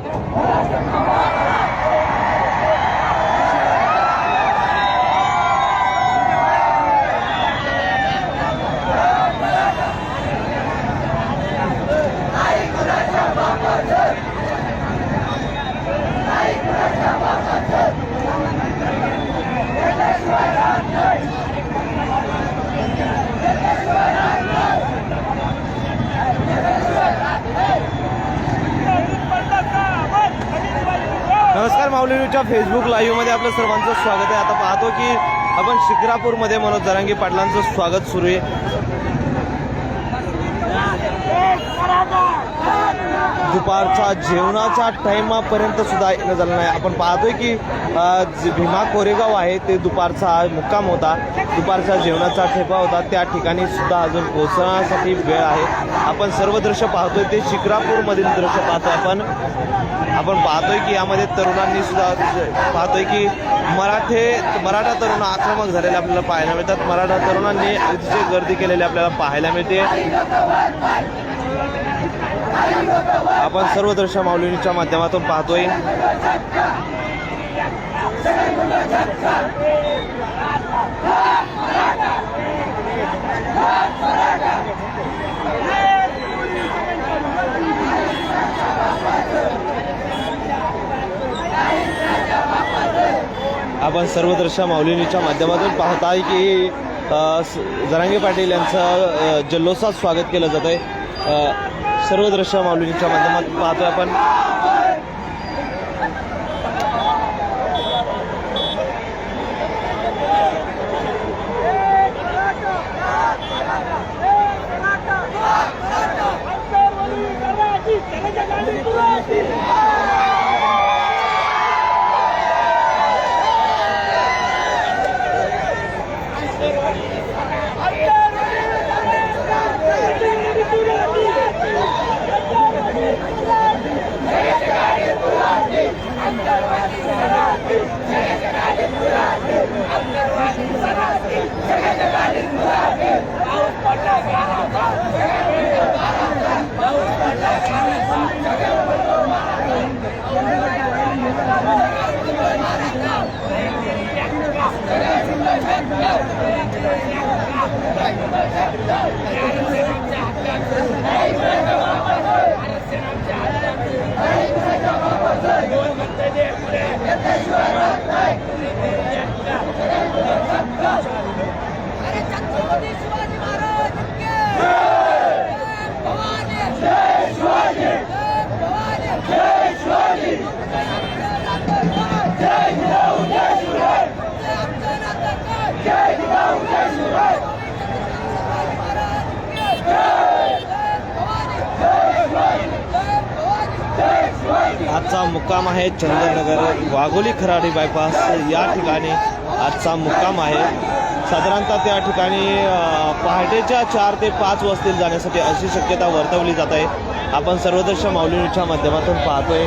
Come on! न्यूजच्या Facebook लाईव्हमध्ये आपलं सर्वांचं स्वागत आहे. आता पाहतो की आपण शिक्रापूरमध्ये मनोज जरांगी पाटलांचं स्वागत सुरू आहे. दुपारच्या जेवणाच्या टायमापर्यंत सुद्धा येणं झालं नाही. आपण पाहतोय की जे भीमा कोरेगाव आहे ते दुपारचा मुक्काम होता. दुपारच्या जेवणाचा ठेपा होता. त्या ठिकाणी सुद्धा अजून पोहोचण्यासाठी वेळ आहे. आपण सर्व दृश्य पाहतोय. ते शिक्रापूरमधील दृश्य पाहतोय आपण. आपण पाहतोय की यामध्ये तरुणांनी सुद्धा पाहतोय की मराठे मराठा तरुण आक्रमक झालेले आपल्याला पाहायला मिळतात. मराठा तरुणांनी अतिशय गर्दी केलेली आपल्याला पाहायला मिळते. आपण सर्व दृश्य माऊलींच्या माध्यमातून पाहतोय. आपण सर्व दृश्य माऊलींच्या माध्यमातून पाहताय की जरांगे पाटील यांचं अ, जल्लोषात स्वागत केलं जात आहे सर्व दृश्य माऊलींच्या माध्यमातून पाहतोय आपण छत्रपती शिवाजी महाराज की जय भवानी जय शिवाजी जय भवानी जय शिवाजी जय जिजाऊ जय शिवराय जय जिजाऊ जय शिवराय शिवाजी महाराज की जय जय भवानी जय शिवाजी जय भवानी जय शिवाजी आजचा मुक्काम आहे चंद्रनगर वाघोली खराडी बायपास या ठिकाणी आजचा मुक्काम आहे. साधारणतः त्या ठिकाणी पहाटेच्या चार ते पाच वाजतील जाण्यासाठी अशी शक्यता वर्तवली जात आहे. आपण सर्वदर्श माऊलीच्या माध्यमातून पाहतोय.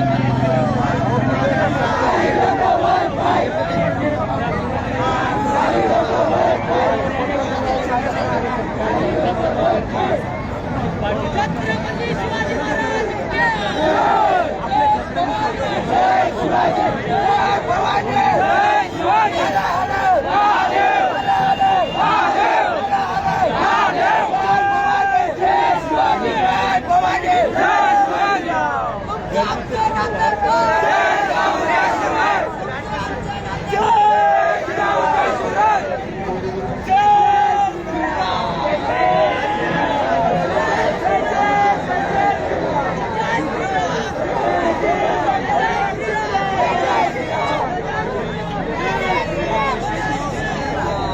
छत्रपती शिवाजी महाराज की जय! जय शिवाजी! जय भवानी! जय शिवाजी! महादेव! महादेव! महादेव! जय शिवाजी! जय भवानी! जय शिवाजी! तुमचं आमचं नातं काय? जय शिवाजी! जय शिवाजी! जय खाली ओढतो म्हणल्यावर आपल्याला जाग नाही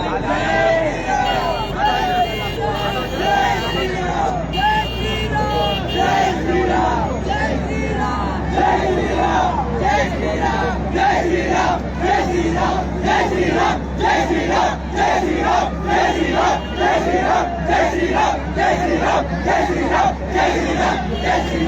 आहे. आणि असं झालं काय? असं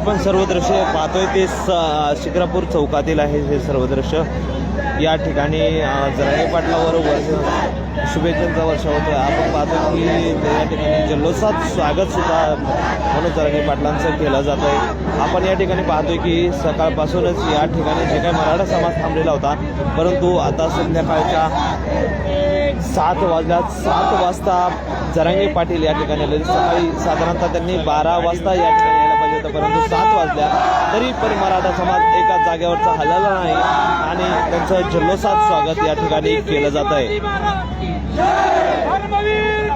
आपण सर्व दृश्य पाहतोय ते स- शिक्रापूर चौकातील आहे हे सर्व दृश्य. या ठिकाणी अ, जरांगे पाटलावर वर्ष शुभेच्छांचा वर्ष होतो आपण पाहतो की या ठिकाणी जल्लोषात स्वागतसुद्धा म्हणून जरांगे पाटलांचं केलं जात आहे आपण या ठिकाणी पाहतोय की सकाळपासूनच या ठिकाणी जे काही मराठा समाज थांबलेला होता परंतु आता संध्याकाळच्या सात वाजल्यात सात वाजता जरांगे पाटील या ठिकाणी आले सकाळी साधारणतः त्यांनी बारा वाजता या ठिकाणी होतं परंतु सात वाजल्या तरी पण मराठा समाज एका जागेवरचा हलला नाही आणि त्यांचं जल्लोषात स्वागत या ठिकाणी केलं जात आहे.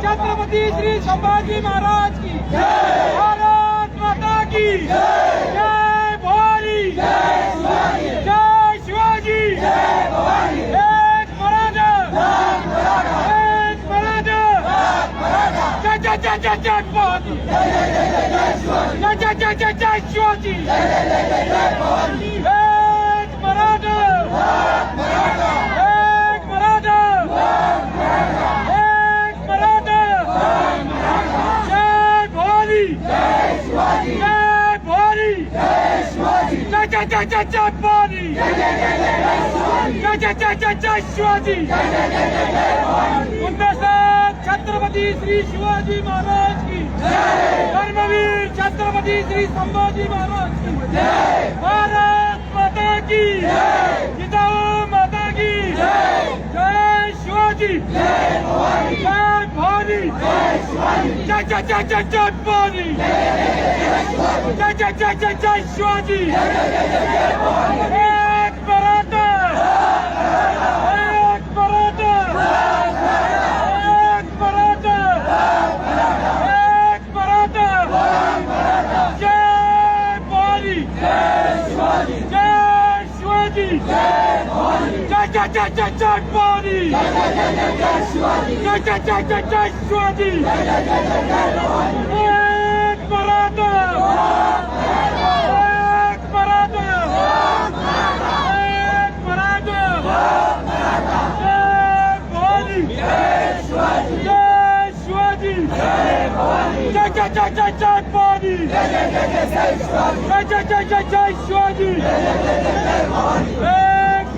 छत्रपती श्री संभाजी महाराज की भारत माता की जय! भवानी जय शिवाजी एक मराठा एक मराठा जय जय जय जय जय भवानी जय जय जय जय जय शिवाजी छत्रपती श्री शिवाजी महाराज की धर्मवीर छत्रपती श्री संभाजी महाराज की भारत माता की जिजाऊ माता की जय। शिवाजी। जय भारी जय जय जय जय जय भवानी जय जय जय जय जय शिवाजी। एक मराठा। एक मराठा एक मराठा एक मराठा जय भवानी जय शिवाजी जय जय जय जय जय भवानी जय जय जय जय जय शिवाजी एक मराठा एक मराठा एक मराठा जय भवानी जय शिवाजी जय जय जय जय जय भवानी जय जय जय जय जय शिवाजी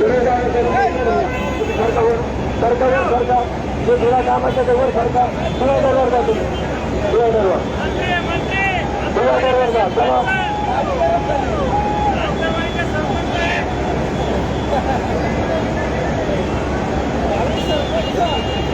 सरकार सरकार जे जुना काम आहे त्याच्यावर सरकार जुना दरवर जा तुम्ही जुना दरवर जुना दरवर जा चला Thank